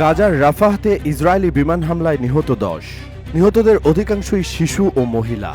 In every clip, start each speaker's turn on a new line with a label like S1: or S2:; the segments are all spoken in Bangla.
S1: গাজার রাফাহতে ইসরায়েলি বিমান হামলায় নিহত দশ। নিহতদের অধিকাংশই শিশু ও মহিলা।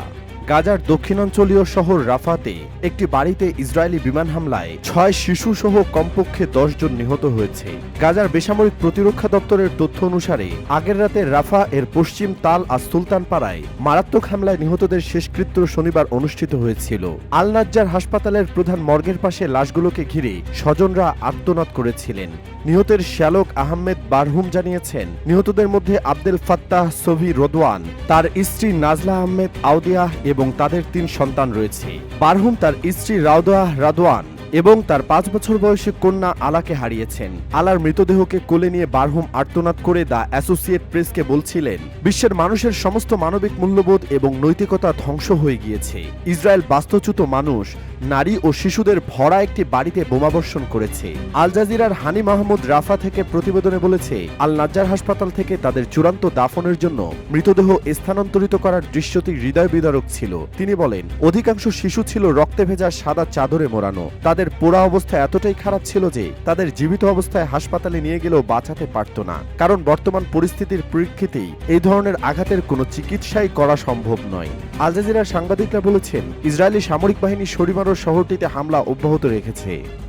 S1: গাজার দক্ষিণাঞ্চলীয় শহর রাফাতে একটি বাড়িতে ইসরায়েলি বিমান হামলায় ছয় শিশু সহ কমপক্ষে জন নিহত হয়েছে। গাজার বেসামরিক প্রতিরক্ষা দপ্তরের তথ্য অনুসারে, আগের রাতে রাফা এর পশ্চিম তাল আর সুলতান পাড়ায় মারাত্মক হামলায় নিহতদের শেষকৃত্য শনিবার অনুষ্ঠিত হয়েছিল। আল নাজ্জার হাসপাতালের প্রধান মর্গের পাশে লাশগুলোকে ঘিরে স্বজনরা আত্মনাদ করেছিলেন। নিহতের শ্যালক আহমেদ বারহুম জানিয়েছেন, নিহতদের মধ্যে আব্দুল ফাত্তাহ সভি রদওয়ান, তার স্ত্রী নাজলা আহমেদ আউদিয়াহ এবং তাদের তিন সন্তান রয়েছে। বারহুম তার স্ত্রী রাউদোয়া রাদওয়ান এবং তার পাঁচ বছর বয়সে কন্যা আলাকে হারিয়েছেন। আলার মৃতদেহকে কোলে নিয়ে বারহুম আর্তনাদ করে দ্য অ্যাসোসিয়েট প্রেসকে বলছিলেন, বিশ্বের মানুষের সমস্ত মানবিক মূল্যবোধ এবং নৈতিকতা ধ্বংস হয়ে গিয়েছে। ইসরায়েল বাস্তুচ্যুত মানুষ নারী ও শিশুদের ভরা একটি বাড়িতে বোমাবর্ষণ করেছে। আল জাজিরার হানি মাহমুদ রাফা থেকে প্রতিবেদনে বলেছে আল নাজ্জার হাসপাতাল থেকে তাদের চূড়ান্ত দাফনের জন্য মৃতদেহ স্থানান্তরিত করার দৃশ্যটি হৃদয় বিদারক ছিল। তিনি বলেন, অধিকাংশ শিশু ছিল রক্তে ভেজা সাদা চাদরে মোড়ানো। তাদের পোড়া অবস্থা এতটাই খারাপ ছিল যে তাদের জীবিত অবস্থায় হাসপাতালে নিয়ে গেলেও বাঁচাতে পারত না। কারণ বর্তমান পরিস্থিতির পরিপ্রেক্ষিতেই এই ধরনের আঘাতের কোনো চিকিৎসাই করা সম্ভব নয়। আল জাজিরার সাংবাদিকরা বলেছেন, ইসরায়েলি সামরিক বাহিনী শহরটিতে হামলা অব্যাহত রেখেছে।